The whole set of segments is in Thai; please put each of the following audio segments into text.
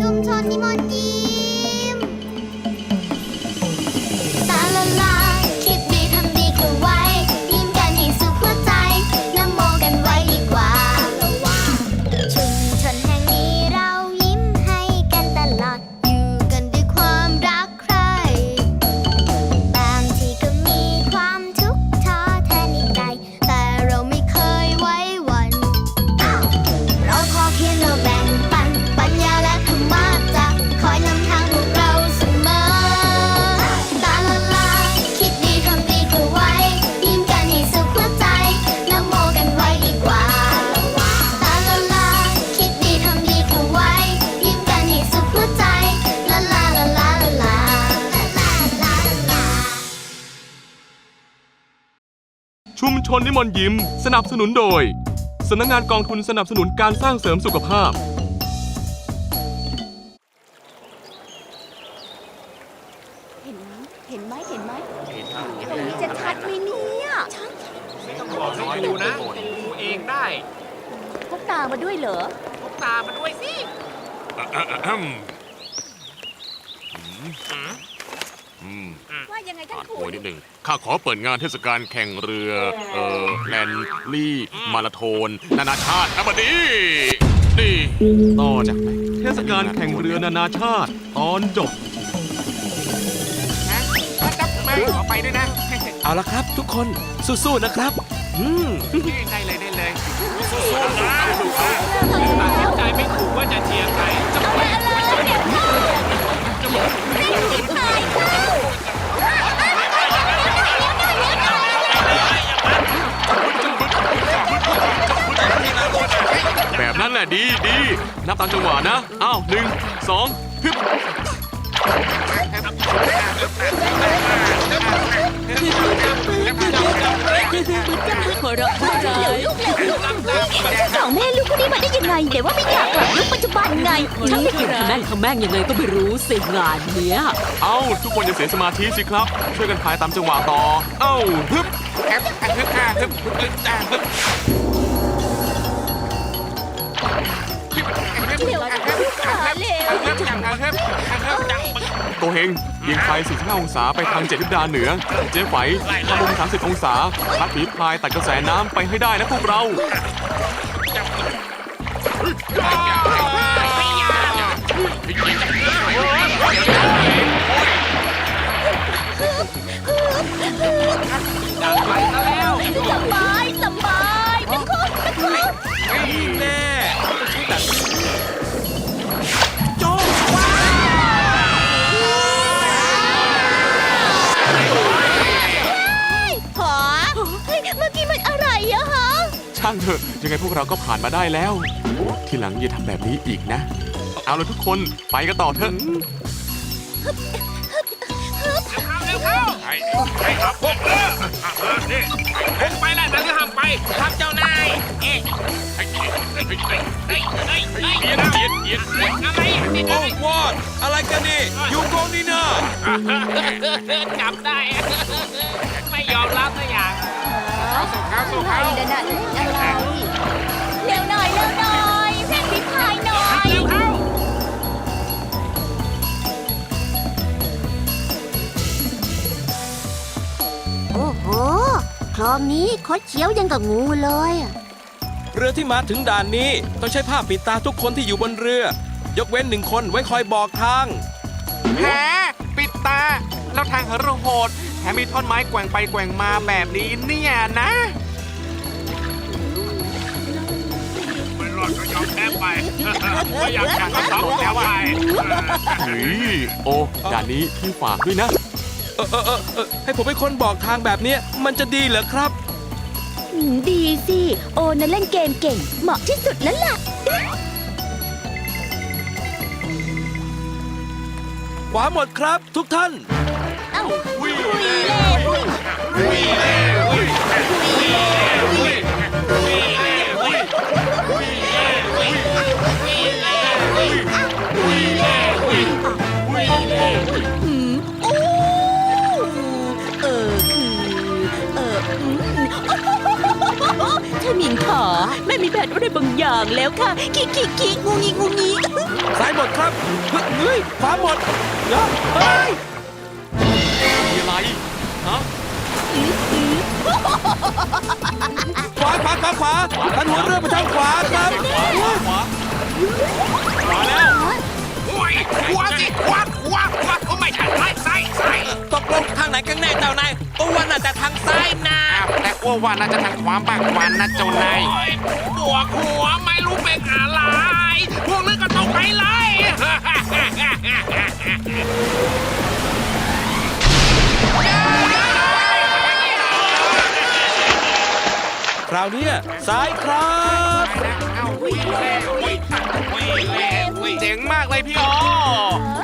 좀 전님 언니. ชุมชนนิมนต์ยิ้ม สนับสนุนโดยสำนักงานกองทุนสนับสนุนการสร้างเสริมสุขภาพ เห็นเห็นไหมเห็นไหมตรงนี้จะชัดไหมเนี่ยชัดบอกให้ดูนะดูเองได้พกตามาด้วยเหรอพกตามาด้วยสิอืม ว่ายังไงท่าอ่านนครูโวยนิดหนึ่งข้าขอเปิดงานเทศกาลแข่งเรือ เอ่อแลนลี่มาราโทนนานาชาตินะบัดนี้นี่ต่อจากไปเทศกาลแข่งเรือนานาชาติ ตอนจบ นะถ้าจับไม่ขอไปด้วยนะ เอาละครับ ทุกคนสู้ๆนะครับ อืม ได้เลยได้เลยสู้ๆนะตัดสินใจไม่ถูกว่าจะเชียร์ใครจะไปจะไปแบบนั้ นแหละดีดีนับตามจังหวะนะ อ้าวหนึ่งสองฮึบหัวเราะผู้ร้ายสองแม่ลูกคนนี้มาได้ยังไงเดี๋ยวว่าไม่อยากกลับยุคปัจจุบันไงฉันจะกินขแม่งขแม่งยังไงก็ไม่รู้สิงานเนี้ย เอ้าทุกคนอย่าเสียสมาธิสิครับ ช่วยกันพายตามจังหวะต่อ เอ้าฮึบแอบแอบฮึบอะฮึบฮึบอะฮึบ โกเฮงยิงไฟ45องศาไปทางเจ็ดทิศดาเหนือ เจ๊ไฝทำมุม30 องศาพัดผีพายตัดกระแสน้ำไปให้ได้นะพวกเราดั วกเราก็ผ่านมาได้แล้ว ทีหลังอย่าทำแบบนี้อีกนะ เอาละทุกคนไปกันต่อเถอะเข้าเร็วเข้าไอ้ไอ้ครับพวกเรือนี่เห็นไปแล้วนั่นก็ห้ามไปครับเจ้านายเอ๊ะไอ้ไอ้ไอ้ไอ้ไอ้ไอ้เย็นเย็นเย็นอะไรนี่โอ้วอดอะไรกันนี่ยูโกนี่นะจับได้ ไม่ยอมรับสักอย่างเข้าสู่เข้าสู่อะไรเข้า ลองนี้คดเคี้ยวยังกับงูเลยอะเรือที่มาถึงด่านนี้ต้องใช้ผ้าปิดตาทุกคนที่อยู่บนเรือ ยกเว้นหนึ่งคนไว้คอยบอกทาง แหมปิดตา แล้วทางเหระโหดแถมมีท่อนไม้แกว่งไปแกว่งมาแบบนี้เนี่ยนะ ไม่รอดก็ยอมแพ้ไป ไม่อยากแข่งก็ต้องแพ้ไป เฮ้ยโอ้ด่านนี้พี่ฝากด้วยนะเออเออเออเออให้ผมเป็นคนบอกทางแบบเนี้ยมันจะดีเหรอครับ อืมดีสิ โอน่ะเล่นเกมเก่ง เหมาะที่สุดแล้วล่ะ ขวาหมดครับทุกท่าน เอ้าคุยเล่คุย แม่มีแผนอะไรบางอย่างแล้วค่ะคิกคิกคิกงูงี้งูงี้ซ้ายหมดครับเฮ้ยขวาหมดเดี๋ยเฮ้ยมีอะไรฮะขวาขวาขวาขวาหันหัวเรือไปทางขวาครับขวาขวาขวาแล้วโอ้ยขวาสิขวาขวาขวา ใช่ซ้ายซ้ายซ้ายตกลงทางไหนกันแน่เจ้านายอ้วนน่ะแต่ทางซ้ายนะแต่อ้วว่าน่าจะทางขวาบ้างกว่านะเจ้านายโอ้ยปวดหัวไม่รู้เป็นอะไรพวกเลือกก็ตกไปเลยคราวเนี้ยซ้ายครับ เจ๋งมากเลยพี่อ๋อ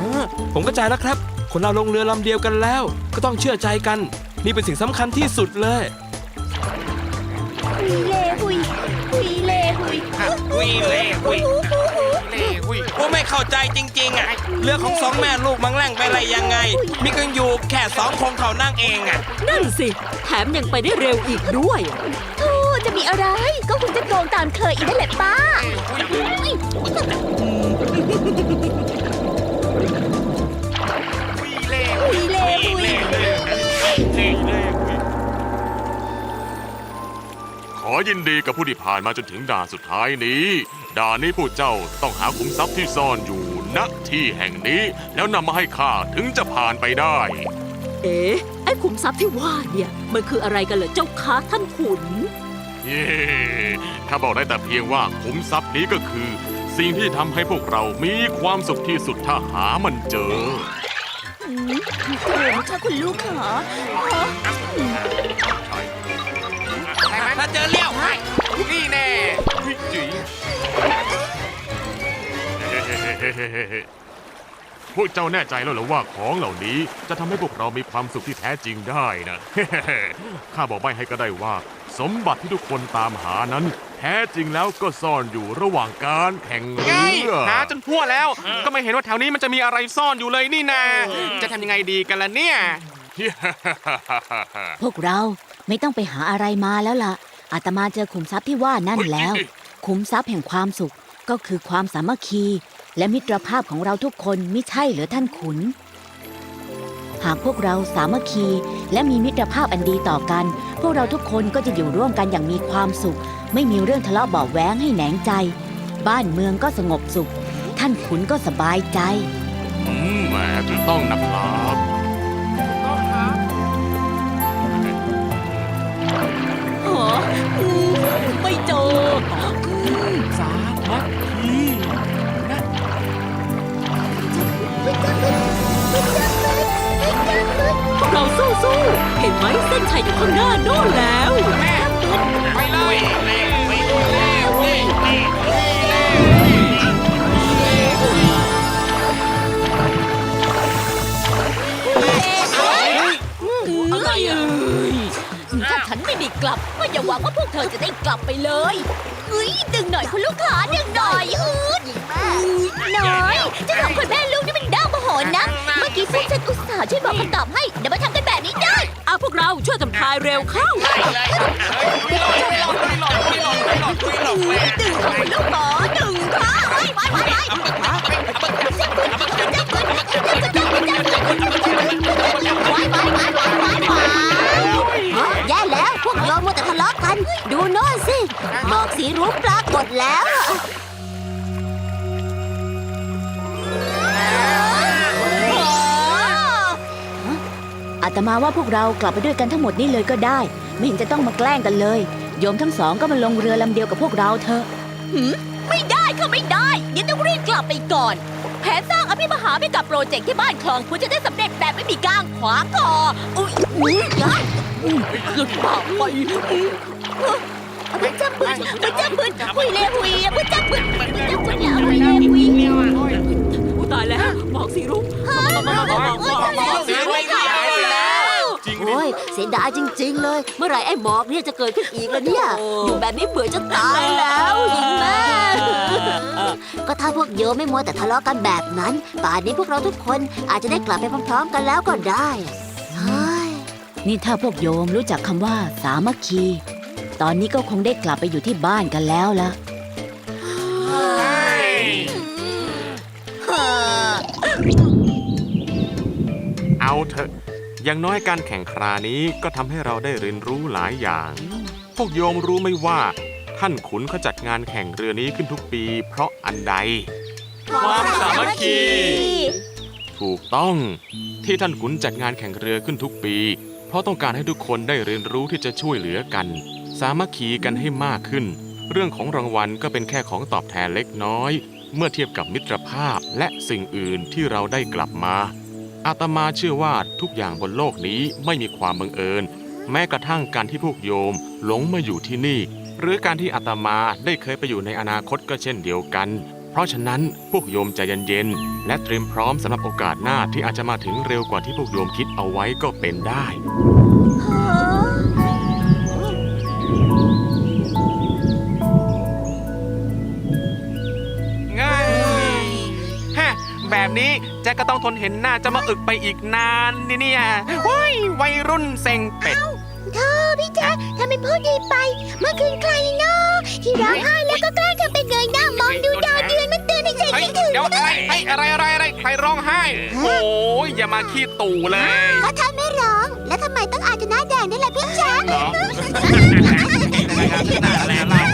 เออผมเข้าใจแล้วครับ คนเราลงเรือลำเดียวกันแล้ว ก็ต้องเชื่อใจกัน นี่เป็นสิ่งสำคัญที่สุดเลย หุยเล่หุยหุยเล่หุยอุ้ยเล่อุ้ยเล่อุ้ยว่าไม่เข้าใจจริงๆอะเรือของสองแม่ลูกมังแล่งไปอะไรยังไง มีกันอยู่แค่สองคงเท่านั่งเองอะ นั่นสิ แถมยังไปได้เร็วอีกด้วยโธ่ จะมีอะไร ก็คงจะโกงตามเคยอีกนั่นแหละป้าหุยเล่หุยขอยินดีกับผู้ที่ผ่านมาจนถึงด่านสุดท้ายนี้ ด่านนี้ผู้เจ้าต้องหาขุมทรัพย์ที่ซ่อนอยู่ณที่แห่งนี้ แล้วนำมาให้ข้าถึงจะผ่านไปได้ เอ๊ะ ไอ้ขุมทรัพย์ที่ว่าเนี่ย มันคืออะไรกันเหรอเจ้าคะท่านขุน เย้ข้าบอกได้แต่เพียงว่าขุมทรัพย์นี้ก็คือ สิ่งที่ทำให้พวกเรามีความสุขที่สุดถ้าหามันเจอโถ่เจ้าคุณลูกขาถ้าเจอเลี้ยวให้นี่แน่จีพวกเจ้าแน่ใจแล้วหรือว่าของเหล่านี้จะทำให้พวกเรามีความสุขที่แท้จริงได้นะ ข้าบอกไม่ให้ก็ได้ว่า สมบัติที่ทุกคนตามหานั้น แท้จริงแล้วก็ซ่อนอยู่ระหว่างการแข่งเรืไงอ หาจนทั่วแล้ว ก็ไม่เห็นว่าแถวนี้มันจะมีอะไรซ่อนอยู่เลยนี่นา จะทำยังไงดีกันล่ะเนี่ย พวกเราไม่ต้องไปหาอะไรมาแล้วล่ะ อาตมาเจอขุมทรัพย์ที่ว่านั่นแล้ว ขุมทรัพย์แห่งความสุขก็คือความสามัคคี และมิตรภาพของเราทุกคนไม่ใช่เหรือท่านขุน หากพวกเราสามัคคี และมีมิตรภาพอันดีต่อกัน พวกเราทุกคนก็จะอยู่ร่วมกันอย่างมีความสุข ไม่มีเรื่องทะเลาะเบาะแว้งให้แหนงใจ บ้านเมืองก็สงบสุข ท่านขุนก็สบายใจ อืมแหมถูกต้องนะครับห ไหมเส้นชัยอยู่ข้างหน้าโน่นแล้วไปเลยเล่เล่เล่เล่เล่อะไรอะถ้าฉันไม่ได้กลับก็อย่าหวังว่าพวกเธอจะได้กลับไปเลยเฮ้ยดึงหน่อยคุณลูกขาดึงหน่อยอืดน้อยเจ้าสองคนแม่ลูกนี่มันด้าโมโหนะ เมื่อกี้พวกฉันอุตส่าห์ช่วยบอกคำตอบให้เดี๋ยวมาทำกันแบบนี้ได้ อาพวกเราช่วยกันพายเร็วเข้าดึงเขาคุณลูกหมอดึงค่ะไว้ไว้ไว้ไว้แย่แล้วพวกโยมมัวแต่ทะเลาะกัน ดูโน่นสิหมอกสีรุ้งปรากฏแล้ว ตมาว่าพวกเรากลับไปด้วยกันทั้งหมดนี่เลยก็ได้ ไม่เห็นจะต้องมาแกล้งกันเลย โยมทั้งสองก็มาลงเรือลำเดียวกับพวกเราเถอะหืไม่ได้ค่ะไม่ได้เดี๋ยวต้องรีบกลับไปก่อน แผนสร้างอภิมหาไม่กับโปรเจกต์ที่บ้านคลองคุณจะได้สำเร็จแบบไม่มีก้างขวางคออุ้ยอุ้ยยายอุ้ยหลุดปากไปพุจับปืนพุจับปืนหุยเล่หุยพุจับปืนพุจับปืนอย่าหุยเล่หุยอุตายแล้วหมอกสีรุ้ง เสียดายจริง ๆ เลย เมื่อไหร่ไอ้หมอกเนี่ยจะเกิดขึ้นอีกแล้วเนี่ย อยู่แบบนี้เบื่อจะตายแล้วหญิงแม่ก็ถ้าพวกโยมไม่มัวแต่ทะเลาะกันแบบนั้น ป่านนี้พวกเราทุกคนอาจจะได้กลับไปพร้อม ๆ กันแล้วก็ได้เฮ้ยนี่ถ้าพวกโยมรู้จักคำว่า สามัคคี ตอนนี้ก็คงได้กลับไปอยู่ที่บ้านกันแล้วล่ะเอาเถอะ อย่างน้อยการแข่งครานี้ก็ทำให้เราได้เรียนรู้หลายอย่าง พวกโยมรู้ไหมว่า ท่านขุนเขาจัดงานแข่งเรือนี้ขึ้นทุกปี เพราะอันใด ความสามัคคี ถูกต้องที่ท่านขุนจัดงานแข่งเรือขึ้นทุกปี เพราะต้องการให้ทุกคนได้เรียนรู้ที่จะช่วยเหลือกัน สามัคคีกันให้มากขึ้น เรื่องของรางวัลก็เป็นแค่ของตอบแทนเล็กน้อย เมื่อเทียบกับมิตรภาพและสิ่งอื่นที่เราได้กลับมา อาตมาเชื่อว่าทุกอย่างบนโลกนี้ไม่มีความบังเอิญ แม้กระทั่งการที่พวกโยมหลงมาอยู่ที่นี่ หรือการที่อาตมาได้เคยไปอยู่ในอนาคตก็เช่นเดียวกัน เพราะฉะนั้นพวกโยมใจเย็นๆและเตรียมพร้อมสำหรับโอกาสหน้าที่อาจจะมาถึงเร็วกว่าที่พวกโยมคิดเอาไว้ก็เป็นได้ นี้แจ็คก็ต้องทนเห็นหน้าจะมาอึกไปอีกนานนี่เนี่ยว้ยวัยรุ่นเซ็งเป็ดเธอพี่แจ๊คทำเป็นพูดดีไป เมื่อคืนใครเนาะที่ร้องไห้แล้วก็แกล้งทำเป็นเงยหน้ามองดูดาวเดือนมันเตือนให้ใจเฮ้ยคิดถึงเดี๋ยวอะไรเฮ้ยอะไรอะไรอะไรใครร้องไห้ โอ้ยอย่ามาขี้ตู่เลยเพราะท่านไม่ร้อง แล้วทำไมต้องอาจจะหน้าแดงนี่แหละพี่แจ๊คเหรออะไรอะไร